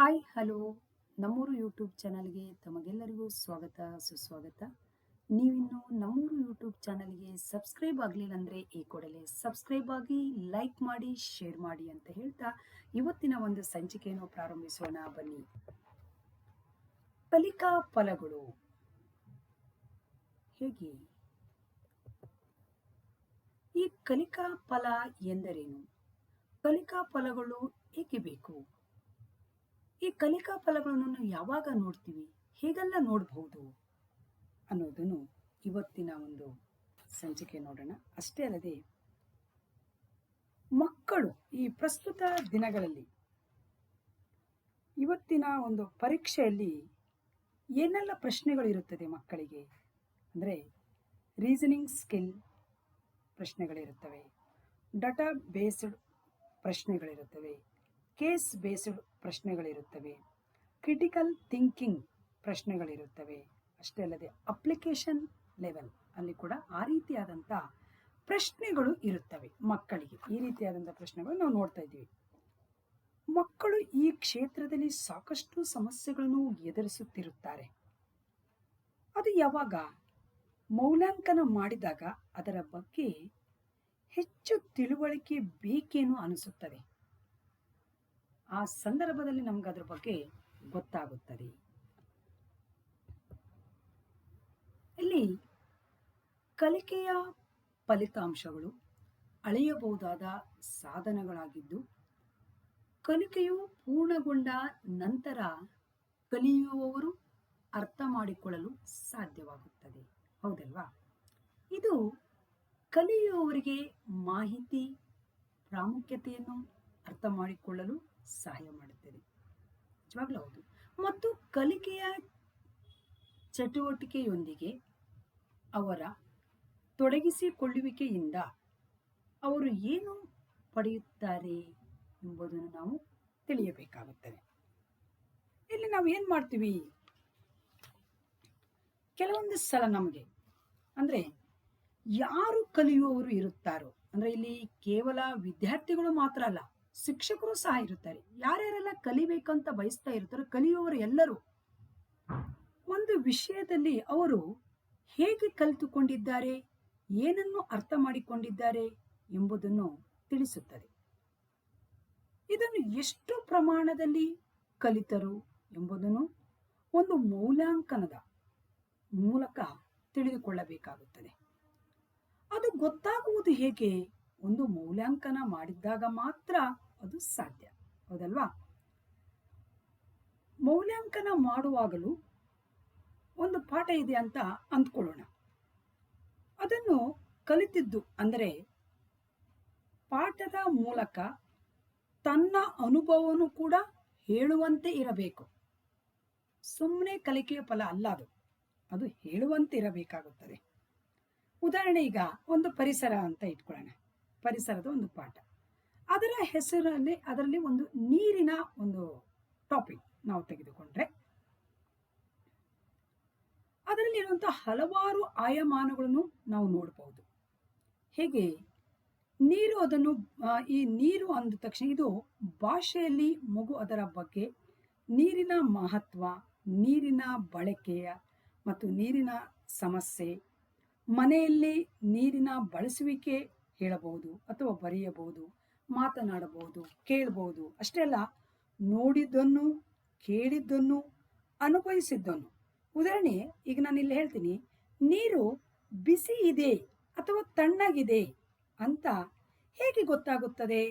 Hi, hello. ನಮ್ಮೂರು YouTube ಚಾನಲ್ಗೆ ತಮಗೆಲ್ಲರಿಗೂ ಸ್ವಾಗತ, ಸುಸ್ವಾಗತ. ನೀವಿನ್ನು ನಮ್ಮೂರು ಯೂಟ್ಯೂಬ್ ಚಾನಲ್ಗೆ ಸಬ್ಸ್ಕ್ರೈಬ್ ಆಗಲಿಲ್ಲ ಅಂದರೆ ಈ ಕೂಡಲೇ ಸಬ್ಸ್ಕ್ರೈಬ್ ಆಗಿ ಲೈಕ್ ಮಾಡಿ, ಶೇರ್ ಮಾಡಿ ಅಂತ ಹೇಳ್ತಾ ಇವತ್ತಿನ ಒಂದು ಸಂಚಿಕೆಯನ್ನು ಪ್ರಾರಂಭಿಸೋಣ. ಬನ್ನಿ. ಕಲಿಕಾ ಫಲಗಳು. ಹೇಗೆ? ಈ ಕಲಿಕಾ ಫಲ ಎಂದರೇನು? ಕಲಿಕಾ ಫಲಗಳು ಏಕೆ ಬೇಕು? ಈ ಕಲಿಕಾ ಫಲಗಳನ್ನು ಯಾವಾಗ ನೋಡ್ತೀವಿ? ಹೇಗೆಲ್ಲ ನೋಡಬಹುದು? ಅನ್ನೋದನ್ನು ಇವತ್ತಿನ ಒಂದು ಸಂಚಿಕೆ ನೋಡೋಣ. ಅಷ್ಟೇ ಅಲ್ಲದೆ, ಮಕ್ಕಳು ಈ ಪ್ರಸ್ತುತ ದಿನಗಳಲ್ಲಿ ಇವತ್ತಿನ ಒಂದು ಪರೀಕ್ಷೆಯಲ್ಲಿ ಏನೆಲ್ಲ ಪ್ರಶ್ನೆಗಳಿರುತ್ತದೆ ಮಕ್ಕಳಿಗೆ? ಅಂದರೆ ರೀಸನಿಂಗ್ ಸ್ಕಿಲ್ ಪ್ರಶ್ನೆಗಳಿರುತ್ತವೆ ಡಾಟಾ ಬೇಸ್ಡ್ ಪ್ರಶ್ನೆಗಳಿರುತ್ತವೆ ಕೇಸ್ ಬೇಸ್ಡ್ ಪ್ರಶ್ನೆಗಳಿರುತ್ತವೆ. ಕ್ರಿಟಿಕಲ್ ಥಿಂಕಿಂಗ್ ಪ್ರಶ್ನೆಗಳಿರುತ್ತವೆ. ಅಷ್ಟೇ ಅಲ್ಲದೆ ಅಪ್ಲಿಕೇಶನ್ ಲೆವೆಲ್ ಅಲ್ಲಿ ಕೂಡ ಆ ರೀತಿಯಾದಂಥ ಪ್ರಶ್ನೆಗಳು ಇರುತ್ತವೆ ಮಕ್ಕಳಿಗೆ. ಈ ರೀತಿಯಾದಂಥ ಪ್ರಶ್ನೆಗಳು ನಾವು ನೋಡ್ತಾ ಇದ್ದೀವಿ. ಮಕ್ಕಳು ಈ ಕ್ಷೇತ್ರದಲ್ಲಿ ಸಾಕಷ್ಟು ಸಮಸ್ಯೆಗಳನ್ನು ಎದುರಿಸುತ್ತಿರುತ್ತಾರೆ. ಅದು ಯಾವಾಗ? ಮೌಲ್ಯಾಂಕನ ಮಾಡಿದಾಗ ಅದರ ಬಗ್ಗೆ ಹೆಚ್ಚು ತಿಳುವಳಿಕೆ ಬೇಕೇನು ಅನಿಸುತ್ತದೆ. ಆ ಸಂದರ್ಭದಲ್ಲಿ ನಮ್ಗೆ ಅದ್ರ ಬಗ್ಗೆ ಗೊತ್ತಾಗುತ್ತದೆ. ಇಲ್ಲಿ ಕಲಿಕೆಯ ಫಲಿತಾಂಶಗಳು ಅಳೆಯಬಹುದಾದ ಸಾಧನಗಳಾಗಿದ್ದು, ಕಲಿಕೆಯು ಪೂರ್ಣಗೊಂಡ ನಂತರ ಕಲಿಯುವವರು ಅರ್ಥ ಮಾಡಿಕೊಳ್ಳಲು ಸಾಧ್ಯವಾಗುತ್ತದೆ. ಹೌದಲ್ವಾ? ಇದು ಕಲಿಯುವವರಿಗೆ ಮಾಹಿತಿ, ಪ್ರಾಮುಖ್ಯತೆಯನ್ನು ಅರ್ಥ ಮಾಡಿಕೊಳ್ಳಲು ಸಹಾಯ ಮಾಡುತ್ತದೆ. ನಿಜವಾಗ್ಲೂ ಹೌದು. ಮತ್ತು ಕಲಿಕೆಯ ಚಟುವಟಿಕೆಯೊಂದಿಗೆ ಅವರ ತೊಡಗಿಸಿಕೊಳ್ಳುವಿಕೆಯಿಂದ ಅವರು ಏನು ಪಡೆಯುತ್ತಾರೆ ಎಂಬುದನ್ನು ನಾವು ತಿಳಿಯಬೇಕಾಗುತ್ತದೆ. ಇಲ್ಲಿ ನಾವು ಏನು ಮಾಡ್ತೀವಿ? ಕೆಲವೊಂದು ಸಲ ನಮಗೆ ಅಂದರೆ ಯಾರು ಕಲಿಯುವವರು ಇರುತ್ತಾರೋ, ಅಂದರೆ ಇಲ್ಲಿ ಕೇವಲ ವಿದ್ಯಾರ್ಥಿಗಳು ಮಾತ್ರ ಅಲ್ಲ ಶಿಕ್ಷಕರು ಸಹ ಇರುತ್ತಾರೆ. ಯಾರ್ಯಾರೆಲ್ಲ ಕಲಿಬೇಕಂತ ಬಯಸ್ತಾ ಇರ್ತಾರೋ, ಕಲಿಯುವವರು ಎಲ್ಲರೂ ಒಂದು ವಿಷಯದಲ್ಲಿ ಅವರು ಹೇಗೆ ಕಲಿತುಕೊಂಡಿದ್ದಾರೆ, ಏನನ್ನು ಅರ್ಥ ಮಾಡಿಕೊಂಡಿದ್ದಾರೆ ಎಂಬುದನ್ನು ತಿಳಿಸುತ್ತದೆ. ಇದನ್ನು ಎಷ್ಟು ಪ್ರಮಾಣದಲ್ಲಿ ಕಲಿತರು ಎಂಬುದನ್ನು ಒಂದು ಮೌಲ್ಯಾಂಕನದ ಮೂಲಕ ತಿಳಿದುಕೊಳ್ಳಬೇಕಾಗುತ್ತದೆ. ಅದು ಗೊತ್ತಾಗುವುದು ಹೇಗೆ? ಒಂದು ಮೌಲ್ಯಾಂಕನ ಮಾಡಿದ್ದಾಗ ಮಾತ್ರ ಅದು ಸಾಧ್ಯ. ಹೌದಲ್ವಾ? ಮೌಲ್ಯಾಂಕನ ಮಾಡುವಾಗಲೂ ಒಂದು ಪಾಠ ಇದೆ ಅಂತ ಅಂದ್ಕೊಳ್ಳೋಣ. ಅದನ್ನು ಕಲಿತಿದ್ದು ಅಂದರೆ ಪಾಠದ ಮೂಲಕ ತನ್ನ ಅನುಭವವನ್ನು ಕೂಡ ಹೇಳುವಂತೆ ಇರಬೇಕು. ಸುಮ್ಮನೆ ಕಲಿಕೆಯ ಫಲ ಅಲ್ಲ ಅದು. ಅದು ಹೇಳುವಂತೆ ಇರಬೇಕಾಗುತ್ತದೆ. ಉದಾಹರಣೆ ಈಗ ಒಂದು ಪರಿಸರ ಅಂತ ಇಟ್ಕೊಳ್ಳೋಣ. ಪರಿಸರದ ಒಂದು ಪಾಠ. ಅದರ ಹೆಸರಲ್ಲಿ ಅದರಲ್ಲಿ ಒಂದು ನೀರಿನ ಒಂದು ಟಾಪಿಕ್ ನಾವು ತೆಗೆದುಕೊಂಡ್ರೆ. ಅದರಲ್ಲಿರುವಂತಹ ಹಲವಾರು ಆಯಮಾನಗಳನ್ನು ನಾವು ನೋಡಬಹುದು ಹೇಗೆ? ನೀರು ಅದನ್ನು ಈ ನೀರು ಅಂದ ತಕ್ಷಣ ಇದು ಭಾಷೆಯಲ್ಲಿ ಮಗು ಅದರ ಬಗ್ಗೆ, ನೀರಿನ ಮಹತ್ವ, ನೀರಿನ ಬಳಕೆಯ ಮತ್ತು ನೀರಿನ ಸಮಸ್ಯೆ, ಮನೆಯಲ್ಲಿ ನೀರಿನ ಬಳಸುವಿಕೆ ಹೇಳಬಹುದು ಅಥವಾ ಬರೆಯಬಹುದು. ಮಾತನಾಡಬಹುದು, ಕೇಳಬಹುದು. ಅಷ್ಟೇ ಅಲ್ಲ ನೋಡಿದ್ದನ್ನು, ಕೇಳಿದ್ದನ್ನು, ಅನುಭವಿಸಿದ್ದನ್ನು. ಉದಾಹರಣೆ, ಈಗ ನಾನು ಇಲ್ಲಿ ಹೇಳ್ತೀನಿ, ನೀರು ಬಿಸಿ ಇದೆ ಅಥವಾ ತಣ್ಣಗಿದೆ ಅಂತ ಹೇಗೆ ಗೊತ್ತಾಗುತ್ತದೆ?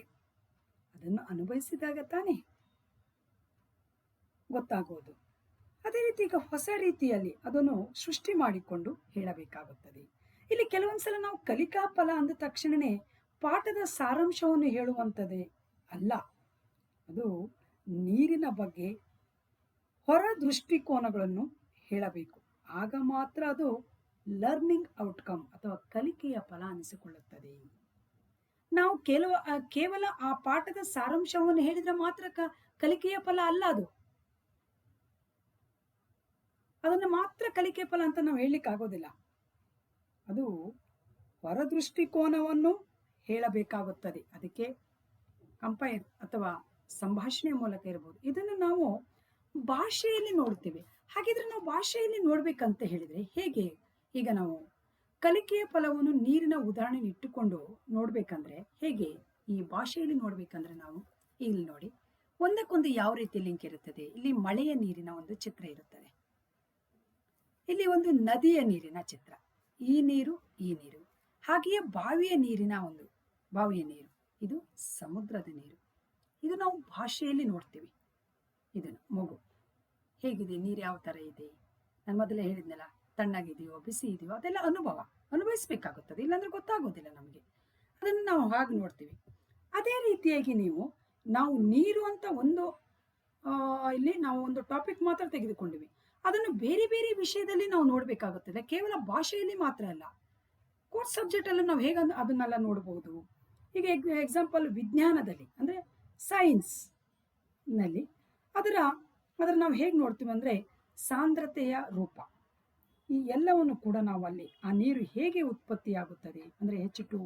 ಅದನ್ನು ಅನುಭವಿಸಿದಾಗ ತಾನೇ ಗೊತ್ತಾಗೋದು. ಅದೇ ರೀತಿ ಈಗ ಹೊಸ ರೀತಿಯಲ್ಲಿ ಅದನ್ನು ಸೃಷ್ಟಿ ಮಾಡಿಕೊಂಡು ಹೇಳಬೇಕಾಗುತ್ತದೆ. ಇಲ್ಲಿ ಕೆಲವೊಂದ್ಸಲ ನಾವು ಕಲಿಕಾ ಫಲ ಅಂದ ತಕ್ಷಣನೇ ಪಾಠದ ಸಾರಾಂಶವನ್ನು ಹೇಳುವಂಥದ್ದೇ ಅಲ್ಲ. ಅದು ನೀರಿನ ಬಗ್ಗೆ ಹೊರ ದೃಷ್ಟಿಕೋನಗಳನ್ನು ಹೇಳಬೇಕು. ಆಗ ಮಾತ್ರ ಅದು ಲರ್ನಿಂಗ್ ಔಟ್ಕಮ್ ಅಥವಾ ಕಲಿಕೆಯ ಫಲ ಅನಿಸಿಕೊಳ್ಳುತ್ತದೆ. ನಾವು ಕೆಲವ ಕೇವಲ ಆ ಪಾಠದ ಸಾರಾಂಶವನ್ನು ಹೇಳಿದ್ರೆ ಮಾತ್ರ ಕಲಿಕೆಯ ಫಲ ಅಲ್ಲ ಅದು. ಅದನ್ನು ಮಾತ್ರ ಕಲಿಕೆಯ ಫಲ ಅಂತ ನಾವು ಹೇಳಲಿಕ್ಕೆ ಆಗೋದಿಲ್ಲ ಅದು ಹೊರದೃಷ್ಟಿಕೋನವನ್ನು ಹೇಳಬೇಕಾಗುತ್ತದೆ. ಅದಕ್ಕೆ ಕಂಪೈರ್ ಅಥವಾ ಸಂಭಾಷಣೆ ಮೂಲಕ ಇರಬಹುದು ಇದನ್ನು ನಾವು ಭಾಷೆಯಲ್ಲಿ ನೋಡುತ್ತೇವೆ ಹಾಗಿದ್ರೆ ನಾವು ಭಾಷೆಯಲ್ಲಿ ನೋಡ್ಬೇಕಂತ ಹೇಳಿದ್ರೆ ಹೇಗೆ? ಈಗ ನಾವು ಕಲಿಕೆಯ ಫಲವನ್ನು ನೀರಿನ ಉದಾಹರಣೆ ಇಟ್ಟುಕೊಂಡು ನೋಡ್ಬೇಕಂದ್ರೆ ಹೇಗೆ? ಈ ಭಾಷೆಯಲ್ಲಿ ನೋಡ್ಬೇಕಂದ್ರೆ ನಾವು ಇಲ್ಲಿ ನೋಡಿ. ಒಂದಕ್ಕೊಂದು ಯಾವ ರೀತಿ ಲಿಂಕ್ ಇರುತ್ತದೆ? ಇಲ್ಲಿ ಮಳೆಯ ನೀರಿನ ಒಂದು ಚಿತ್ರ ಇರುತ್ತದೆ. ಇಲ್ಲಿ ಒಂದು ನದಿಯ ನೀರಿನ ಚಿತ್ರ. ಈ ನೀರು ಈ ನೀರು. ಹಾಗೆಯೇ ಬಾವಿಯ ನೀರಿನ ಒಂದು ಬಾವಿಯ ನೀರು, ಇದು ಸಮುದ್ರದ ನೀರು. ಇದು ನಾವು ಭಾಷೆಯಲ್ಲಿ ನೋಡ್ತೀವಿ. ಇದನ್ನು ಮಗು. ಹೇಗಿದೆ, ನೀರು ಯಾವ ಥರ ಇದೆ? ನಾನು ಮೊದಲೇ ಹೇಳಿದ್ನಲ್ಲ, ತಣ್ಣಗಿದೆಯೋ ಬಿಸಿ ಇದೆಯೋ ಅದೆಲ್ಲ ಅನುಭವ. ಅನುಭವಿಸ್ಬೇಕಾಗುತ್ತದೆ, ಇಲ್ಲಾಂದ್ರೆ ಗೊತ್ತಾಗೋದಿಲ್ಲ ನಮಗೆ. ಅದನ್ನು ನಾವು ಹಾಗೆ ನೋಡ್ತೀವಿ. ಅದೇ ರೀತಿಯಾಗಿ ನೀವು, ನಾವು ನೀರು ಅಂತ ಒಂದು ಇಲ್ಲಿ ನಾವು ಒಂದು ಟಾಪಿಕ್ ಮಾತ್ರ ತೆಗೆದುಕೊಂಡಿವಿ. ಅದನ್ನು ಬೇರೆ ಬೇರೆ ವಿಷಯದಲ್ಲಿ ನಾವು ನೋಡಬೇಕಾಗುತ್ತದೆ. ಕೇವಲ ಭಾಷೆಯಲ್ಲಿ ಮಾತ್ರ ಅಲ್ಲ. ಕೋರ್ಸ್ ಸಬ್ಜೆಕ್ಟ್ ಅಲ್ಲ ನಾವು ಹೇಗೆ ಅದನ್ನೆಲ್ಲ ನೋಡಬಹುದು ಈಗ ಎಕ್ಸಾಂಪಲ್ ವಿಜ್ಞಾನದಲ್ಲಿ, ಅಂದರೆ ಸೈನ್ಸ್ನಲ್ಲಿ, ಅದರ ಅದರ ನಾವು ಹೇಗೆ ನೋಡ್ತೀವಿ ಅಂದರೆ ಸಾಂದ್ರತೆಯ ರೂಪ. ಈ ಎಲ್ಲವನ್ನು ಕೂಡ ನಾವು ಅಲ್ಲಿ, ಆ ನೀರು ಹೇಗೆ ಉತ್ಪತ್ತಿಯಾಗುತ್ತದೆ ಅಂದರೆ ಹೆಚ್ ಟು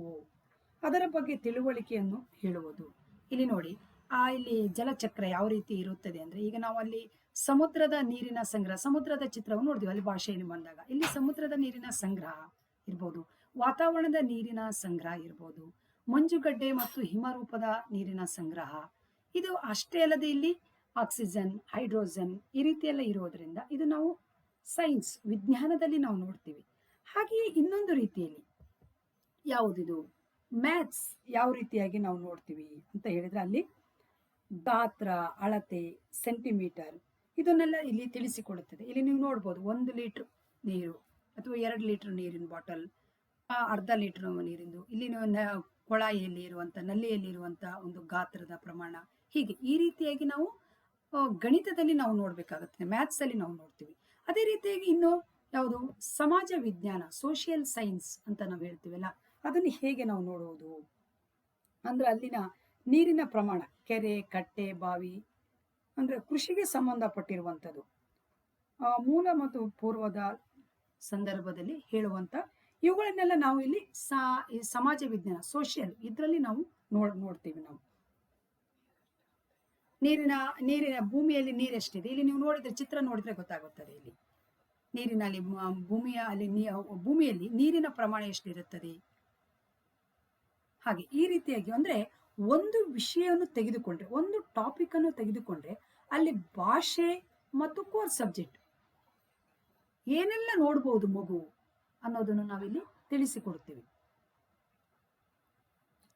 ಅದರ ಬಗ್ಗೆ ತಿಳುವಳಿಕೆಯನ್ನು ಹೇಳುವುದು. ಇಲ್ಲಿ ನೋಡಿ, ಆ ಇಲ್ಲಿ ಜಲಚಕ್ರ ಯಾವ ರೀತಿ ಇರುತ್ತದೆ ಅಂದರೆ, ಈಗ ನಾವು ಅಲ್ಲಿ ಸಮುದ್ರದ ನೀರಿನ ಸಂಗ್ರಹ, ಸಮುದ್ರದ ಚಿತ್ರವನ್ನು ನೋಡ್ತೀವಿ, ಅಲ್ಲಿ ಭಾಷೆಯಲ್ಲಿ ಬಂದಾಗ. ಇಲ್ಲಿ ಸಮುದ್ರದ ನೀರಿನ ಸಂಗ್ರಹ ಇರ್ಬೋದು, ವಾತಾವರಣದ ನೀರಿನ ಸಂಗ್ರಹ ಇರ್ಬೋದು ಮಂಜುಗಡ್ಡೆ ಮತ್ತು ಹಿಮರೂಪದ ನೀರಿನ ಸಂಗ್ರಹ. ಇದು ಅಷ್ಟೇ ಅಲ್ಲದೆ ಇಲ್ಲಿ ಆಕ್ಸಿಜನ್, ಹೈಡ್ರೋಜನ್ ಈ ರೀತಿ ಎಲ್ಲ ಇರೋದ್ರಿಂದ ಇದು ನಾವು ಸೈನ್ಸ್, ವಿಜ್ಞಾನದಲ್ಲಿ ನಾವು ನೋಡ್ತೀವಿ. ಹಾಗೆಯೇ ಇನ್ನೊಂದು ರೀತಿಯಲ್ಲಿ ಯಾವುದಿದು? ಮ್ಯಾಥ್ಸ್ ಯಾವ ರೀತಿಯಾಗಿ ನಾವು ನೋಡ್ತೀವಿ ಅಂತ ಹೇಳಿದ್ರೆ ಅಲ್ಲಿ ಗಾತ್ರ, ಅಳತೆ, ಸೆಂಟಿಮೀಟರ್ ಇದನ್ನೆಲ್ಲ ಇಲ್ಲಿ ತಿಳಿಸಿಕೊಡುತ್ತದೆ. ಇಲ್ಲಿ ನೀವು ನೋಡ್ಬೋದು ಒಂದು ಲೀಟ್ರ್ ನೀರು ಅಥವಾ ಎರಡು ಲೀಟ್ರ್ ನೀರಿನ ಬಾಟಲ್ ಅರ್ಧ ಲೀಟ್ರ್ ನೀರಿಂದು. ಇಲ್ಲಿ ಕೊಳಾಯಿಯಲ್ಲಿ ಇರುವಂಥ ನಲ್ಲಿಯಲ್ಲಿ ಇರುವಂಥ ಒಂದು ಗಾತ್ರದ ಪ್ರಮಾಣ. ಹೀಗೆ ಈ ರೀತಿಯಾಗಿ ನಾವು ಗಣಿತದಲ್ಲಿ ನಾವು ನೋಡಬೇಕಾಗುತ್ತೆ ಮ್ಯಾಥ್ಸ್ ಅಲ್ಲಿ ನಾವು ನೋಡ್ತೀವಿ. ಅದೇ ರೀತಿಯಾಗಿ ಇನ್ನು ಯಾವುದು, ಸಮಾಜ ವಿಜ್ಞಾನ ಸೋಷಿಯಲ್ ಸೈನ್ಸ್ ಅಂತ ನಾವು ಹೇಳ್ತೀವಲ್ಲ, ಅದನ್ನು ಹೇಗೆ ನಾವು ನೋಡುವುದು? ಅಂದ್ರೆ ಅಲ್ಲಿನ ನೀರಿನ ಪ್ರಮಾಣ, ಕೆರೆ, ಕಟ್ಟೆ, ಬಾವಿ, ಅಂದ್ರೆ ಕೃಷಿಗೆ ಸಂಬಂಧಪಟ್ಟಿರುವಂಥದ್ದು. ಮೂಲ ಮತ್ತು ಪೂರ್ವದ ಸಂದರ್ಭದಲ್ಲಿ ಹೇಳುವಂತ ಇವುಗಳನ್ನೆಲ್ಲ ನಾವು ಇಲ್ಲಿ ಸಮಾಜ ವಿಜ್ಞಾನ ಸೋಷಿಯಲ್ ಇದರಲ್ಲಿ ನಾವು ನೋಡ್, ನೋಡ್ತೀವಿ ನಾವು. ನೀರಿನ ನೀರಿನ ಭೂಮಿಯಲ್ಲಿ ನೀರೆಷ್ಟಿದೆ? ಇಲ್ಲಿ ನೀವು ನೋಡಿದ್ರೆ, ಚಿತ್ರ ನೋಡಿದ್ರೆ ಗೊತ್ತಾಗುತ್ತದೆ ಇಲ್ಲಿ. ನೀರಿನಲ್ಲಿ ಭೂಮಿಯ ಅಲ್ಲಿ ಭೂಮಿಯಲ್ಲಿ ನೀರಿನ ಪ್ರಮಾಣ ಎಷ್ಟಿರುತ್ತದೆ? ಹಾಗೆ ಈ ರೀತಿಯಾಗಿ ಅಂದ್ರೆ ಒಂದು ವಿಷಯವನ್ನು ತೆಗೆದುಕೊಂಡ್ರೆ, ಒಂದು ಟಾಪಿಕ್ ಅನ್ನು ತೆಗೆದುಕೊಂಡ್ರೆ ಅಲ್ಲಿ ಭಾಷೆ ಮತ್ತು ಕೋರ್ ಸಬ್ಜೆಕ್ಟ್ ಏನೆಲ್ಲ ನೋಡ್ಬೋದು ಮಗು? ಅನ್ನೋದನ್ನು ನಾವಿಲ್ಲಿ ತಿಳಿಸಿಕೊಡ್ತೀವಿ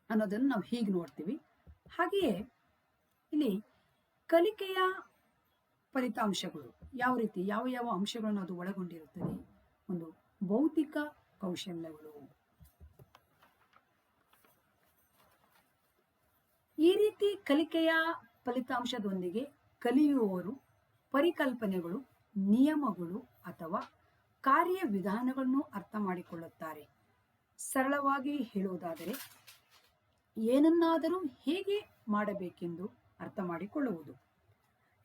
ಅನ್ನೋದನ್ನು ನಾವು ಹೀಗೆ ನೋಡ್ತೀವಿ. ಹಾಗೆಯೇ ಇಲ್ಲಿ ಕಲಿಕೆಯ ಫಲಿತಾಂಶಗಳು ಯಾವ ರೀತಿ, ಯಾವ ಯಾವ ಅಂಶಗಳನ್ನು ಅದು ಒಳಗೊಂಡಿರುತ್ತದೆ? ಒಂದು ಭೌತಿಕ ಕೌಶಲ್ಯಗಳು. ಈ ರೀತಿ ಕಲಿಕೆಯ ಫಲಿತಾಂಶದೊಂದಿಗೆ ಕಲಿಯುವವರು ಪರಿಕಲ್ಪನೆಗಳು, ನಿಯಮಗಳು ಅಥವಾ ಕಾರ್ಯವಿಧಾನಗಳನ್ನು ಅರ್ಥ ಮಾಡಿಕೊಳ್ಳುತ್ತಾರೆ. ಸರಳವಾಗಿ ಹೇಳುವುದಾದರೆ, ಏನನ್ನಾದರೂ ಹೇಗೆ ಮಾಡಬೇಕೆಂದು ಅರ್ಥ ಮಾಡಿಕೊಳ್ಳುವುದು.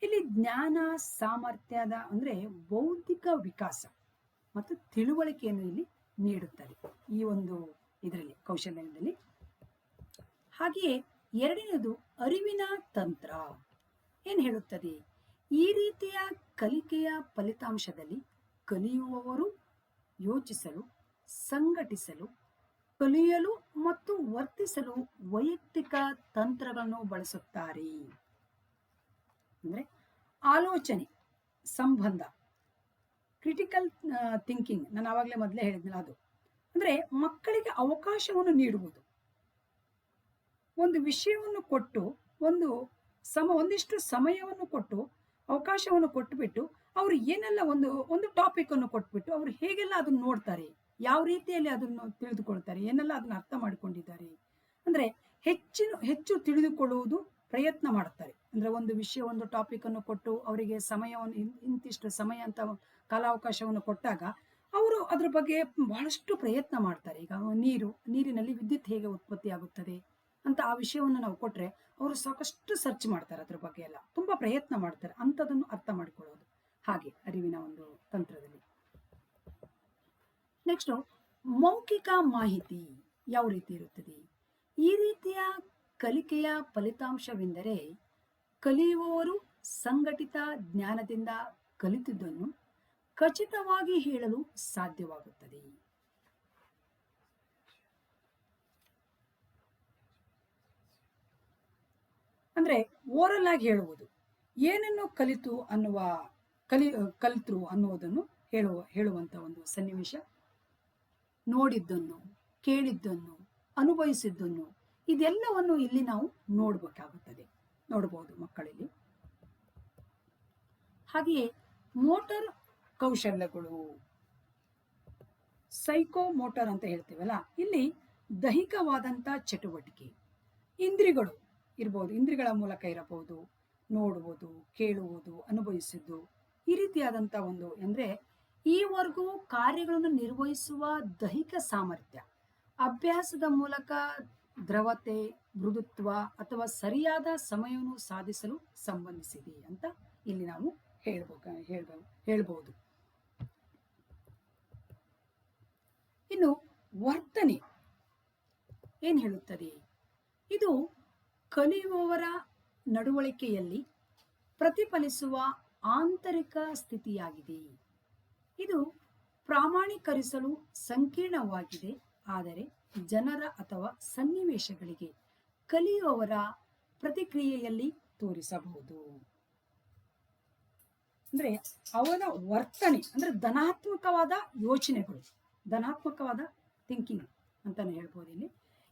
ಇಲ್ಲಿ ಜ್ಞಾನ, ಸಾಮರ್ಥ್ಯದ ಅಂದ್ರೆ ಬೌದ್ಧಿಕ ವಿಕಾಸ ಮತ್ತು ತಿಳುವಳಿಕೆಯನ್ನು ಇಲ್ಲಿ ನೀಡುತ್ತದೆ ಈ ಒಂದು ಇದರಲ್ಲಿ, ಕೌಶಲ್ಯದಲ್ಲಿ. ಹಾಗೆಯೇ ಎರಡನೇದು ಅರಿವಿನ ತಂತ್ರ. ಏನು ಹೇಳುತ್ತದೆ? ಈ ರೀತಿಯ ಕಲಿಕೆಯ ಫಲಿತಾಂಶದಲ್ಲಿ ಕಲಿಯುವವರು ಯೋಚಿಸಲು, ಸಂಘಟಿಸಲು, ಕಲಿಯಲು ಮತ್ತು ವರ್ತಿಸಲು ವೈಯಕ್ತಿಕ ತಂತ್ರಗಳನ್ನು ಬಳಸುತ್ತಾರೆ. ಅಂದ್ರೆ ಆಲೋಚನೆ ಸಂಬಂಧ ಕ್ರಿಟಿಕಲ್ ಥಿಂಕಿಂಗ್ ನಾನು ಆವಾಗಲೇ ಮೊದಲೇ ಹೇಳಿದ್ನಲ್ಲ ಅದು. ಅಂದ್ರೆ ಮಕ್ಕಳಿಗೆ ಅವಕಾಶವನ್ನು ನೀಡುವುದು. ಒಂದು ವಿಷಯವನ್ನು ಕೊಟ್ಟು, ಒಂದು ಸಮ, ಒಂದಿಷ್ಟು ಸಮಯವನ್ನು ಕೊಟ್ಟು, ಅವಕಾಶವನ್ನು ಕೊಟ್ಟುಬಿಟ್ಟು ಅವರು ಏನೆಲ್ಲ ಒಂದು ಒಂದು ಟಾಪಿಕ್ ಅನ್ನು ಕೊಟ್ಬಿಟ್ಟು ಅವರು ಹೇಗೆಲ್ಲ ಅದನ್ನು ನೋಡ್ತಾರೆ? ಯಾವ ರೀತಿಯಲ್ಲಿ ಅದನ್ನು ತಿಳಿದುಕೊಳ್ತಾರೆ? ಏನೆಲ್ಲ ಅದನ್ನು ಅರ್ಥ ಮಾಡಿಕೊಂಡಿದ್ದಾರೆ? ಅಂದ್ರೆ ಹೆಚ್ಚಿನ, ಹೆಚ್ಚು ತಿಳಿದುಕೊಳ್ಳುವುದು ಪ್ರಯತ್ನ ಮಾಡ್ತಾರೆ. ಅಂದ್ರೆ ಒಂದು ವಿಷಯ, ಒಂದು ಟಾಪಿಕ್ ಅನ್ನು ಕೊಟ್ಟು ಅವರಿಗೆ ಸಮಯವನ್ನು ಇಂತಿಷ್ಟು ಸಮಯ ಅಂತ ಕಾಲಾವಕಾಶವನ್ನು ಕೊಟ್ಟಾಗ ಅವರು ಅದ್ರ ಬಗ್ಗೆ ಬಹಳಷ್ಟು ಪ್ರಯತ್ನ ಮಾಡ್ತಾರೆ. ಈಗ ನೀರು, ನೀರಿನಲ್ಲಿ ವಿದ್ಯುತ್ ಹೇಗೆ ಉತ್ಪತ್ತಿ ಆಗುತ್ತದೆ ಅಂತ ಆ ವಿಷಯವನ್ನು ನಾವು ಕೊಟ್ರೆ ಅವರು ಸಾಕಷ್ಟು ಸರ್ಚ್ ಮಾಡ್ತಾರೆ ಅದ್ರ ಬಗ್ಗೆ ಎಲ್ಲ. ತುಂಬಾ ಪ್ರಯತ್ನ ಮಾಡ್ತಾರೆ. ಅಂಥದನ್ನು ಅರ್ಥ ಮಾಡಿಕೊಳ್ಳೋದು. ಹಾಗೆ ಅರಿವಿನ ಒಂದು ತಂತ್ರದಲ್ಲಿ. ನೆಕ್ಸ್ಟ್ ಮೌಖಿಕ ಮಾಹಿತಿ ಯಾವ ರೀತಿ ಇರುತ್ತದೆ? ಈ ರೀತಿಯ ಕಲಿಕೆಯ ಫಲಿತಾಂಶವೆಂದರೆ ಕಲಿಯುವವರು ಸಂಘಟಿತ ಜ್ಞಾನದಿಂದ ಕಲಿತಿದ್ದನ್ನು ಖಚಿತವಾಗಿ ಹೇಳಲು ಸಾಧ್ಯವಾಗುತ್ತದೆ. ಅಂದ್ರೆ ಓರಲ್ ಆಗಿ ಹೇಳುವುದು, ಏನನ್ನು ಕಲಿತು ಅನ್ನುವ ಕಲಿ ಕಲಿತರು ಅನ್ನುವುದನ್ನು ಹೇಳುವ, ಹೇಳುವಂತ ಒಂದು ಸನ್ನಿವೇಶ. ನೋಡಿದ್ದನ್ನು, ಕೇಳಿದ್ದನ್ನು, ಅನುಭವಿಸಿದ್ದನ್ನು ಇದೆಲ್ಲವನ್ನು ಇಲ್ಲಿ ನಾವು ನೋಡಬೇಕಾಗುತ್ತದೆ. ನೋಡಬಹುದು ಮಕ್ಕಳಲ್ಲಿ. ಹಾಗೆಯೇ ಮೋಟರ್ ಕೌಶಲ್ಯಗಳು ಸೈಕೋ ಮೋಟರ್ ಅಂತ ಹೇಳ್ತೀವಲ್ಲ, ಇಲ್ಲಿ ದೈಹಿಕವಾದಂಥ ಚಟುವಟಿಕೆ ಇಂದ್ರಿಗಳು ಇರ್ಬೋದು ಇಂದ್ರಿಗಳ ಮೂಲಕ ಇರಬಹುದು ನೋಡುವುದು ಕೇಳುವುದು ಅನುಭವಿಸುವುದು ಈ ರೀತಿಯಾದಂಥ ಒಂದು ಅಂದರೆ ಈವರೆಗೂ ಕಾರ್ಯಗಳನ್ನು ನಿರ್ವಹಿಸುವ ದೈಹಿಕ ಸಾಮರ್ಥ್ಯ. ಅಭ್ಯಾಸದ ಮೂಲಕ ದ್ರವತೆ, ಮೃದುತ್ವ ಅಥವಾ ಸರಿಯಾದ ಸಮಯವನ್ನು ಸಾಧಿಸಲು ಸಂಬಂಧಿಸಿದೆ ಅಂತ ಇಲ್ಲಿ ನಾವು ಹೇಳ್ಬೋಕ, ಹೇಳ್ಬ, ಹೇಳ್ಬೋದು. ಇನ್ನು ವರ್ತನೆ ಏನ್ ಹೇಳುತ್ತದೆ? ಇದು ಕಲಿಯುವವರ ನಡವಳಿಕೆಯಲ್ಲಿ ಪ್ರತಿಫಲಿಸುವ ಆಂತರಿಕ ಸ್ಥಿತಿಯಾಗಿದೆ. ಇದು ಪ್ರಾಮಾಣೀಕರಿಸಲು ಸಂಕೀರ್ಣವಾಗಿದೆ. ಆದರೆ ಜನರ ಅಥವಾ ಸನ್ನಿವೇಶಗಳಿಗೆ ಕಲಿಯುವವರ ಪ್ರತಿಕ್ರಿಯೆಯಲ್ಲಿ ತೋರಿಸಬಹುದು. ಅಂದ್ರೆ ಅವನ ವರ್ತನೆ, ಅಂದ್ರೆ ಧನಾತ್ಮಕವಾದ ಯೋಚನೆಗಳು, ಧನಾತ್ಮಕವಾದ ಥಿಂಕಿಂಗ್ ಅಂತಾನೆ ಹೇಳ್ಬೋದು ಇಲ್ಲಿ.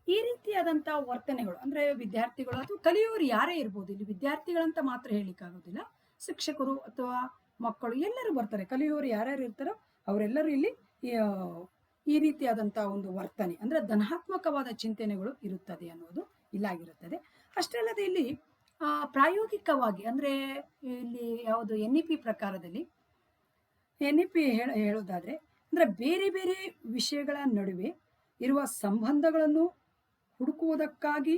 ಈ ರೀತಿಯಾದಂತಹ ವರ್ತನೆಗಳು, ಅಂದ್ರೆ ವಿದ್ಯಾರ್ಥಿಗಳು ಅಥವಾ ಕಲಿಯೋರು ಯಾರೇ ಇರ್ಬೋದು, ಇಲ್ಲಿ ವಿದ್ಯಾರ್ಥಿಗಳಂತ ಮಾತ್ರ ಹೇಳಿಕ್ಕಾಗೋದಿಲ್ಲ ಶಿಕ್ಷಕರು ಅಥವಾ ಮಕ್ಕಳು ಎಲ್ಲರೂ ಬರ್ತಾರೆ. ಕಲಿಯುವವರು ಯಾರ್ಯಾರು ಇರ್ತಾರೋ ಅವರೆಲ್ಲರೂ ಇಲ್ಲಿ ಈ, ರೀತಿಯಾದಂಥ ಒಂದು ವರ್ತನೆ ಅಂದ್ರೆ ಧನಾತ್ಮಕವಾದ ಚಿಂತನೆಗಳು ಇರುತ್ತದೆ ಅನ್ನೋದು ಇಲ್ಲಾಗಿರುತ್ತದೆ. ಅಷ್ಟೇ ಅಲ್ಲದೆ ಇಲ್ಲಿ ಆ, ಪ್ರಾಯೋಗಿಕವಾಗಿ ಅಂದ್ರೆ ಇಲ್ಲಿ ಯಾವುದು ಎನ್ ಇ ಪಿ ಪ್ರಕಾರದಲ್ಲಿ ಎನ್ ಇ ಪಿ ಹೇಳ ಹೇಳೋದಾದ್ರೆ ಅಂದ್ರೆ ಬೇರೆ ಬೇರೆ ವಿಷಯಗಳ ನಡುವೆ ಇರುವ ಸಂಬಂಧಗಳನ್ನು ಹುಡುಕುವುದಕ್ಕಾಗಿ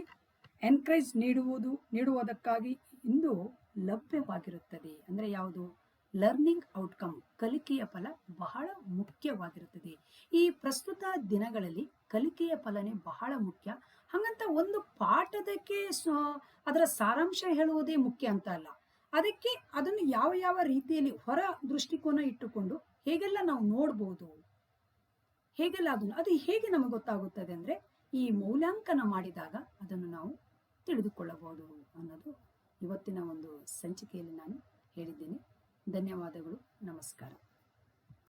ಎನ್ಕರೇಜ್ ನೀಡುವುದು ನೀಡುವುದಕ್ಕಾಗಿ ಇಂದು ಲಭ್ಯವಾಗಿರುತ್ತದೆ. ಅಂದ್ರೆ ಯಾವುದು? ಲರ್ನಿಂಗ್ ಔಟ್ಕಮ್ ಕಲಿಕೆಯ ಫಲ ಬಹಳ ಮುಖ್ಯವಾಗಿರುತ್ತದೆ. ಈ ಪ್ರಸ್ತುತ ದಿನಗಳಲ್ಲಿ ಕಲಿಕೆಯ ಫಲನೇ ಬಹಳ ಮುಖ್ಯ. ಹಾಗಂತ ಒಂದು ಪಾಠದಕ್ಕೆ ಅದರ ಸಾರಾಂಶ ಹೇಳುವುದೇ ಮುಖ್ಯ ಅಂತ ಅಲ್ಲ. ಅದಕ್ಕೆ ಅದನ್ನು ಯಾವ ಯಾವ ರೀತಿಯಲ್ಲಿ ಹೊರ ದೃಷ್ಟಿಕೋನ ಇಟ್ಟುಕೊಂಡು ಹೇಗೆಲ್ಲ ನಾವು ನೋಡ್ಬೋದು? ಹೇಗೆಲ್ಲ ಅದನ್ನು, ಅದು ಹೇಗೆ ನಮಗೆ ಗೊತ್ತಾಗುತ್ತದೆ ಅಂದ್ರೆ ಈ ಮೌಲ್ಯಾಂಕನ ಮಾಡಿದಾಗ ಅದನ್ನು ನಾವು ತಿಳಿದುಕೊಳ್ಳಬಹುದು ಅನ್ನೋದು ಇವತ್ತಿನ ಒಂದು ಸಂಚಿಕೆಯಲ್ಲಿ ನಾನು ಹೇಳಿದ್ದೇನೆ. ಧನ್ಯವಾದಗಳು. ನಮಸ್ಕಾರ.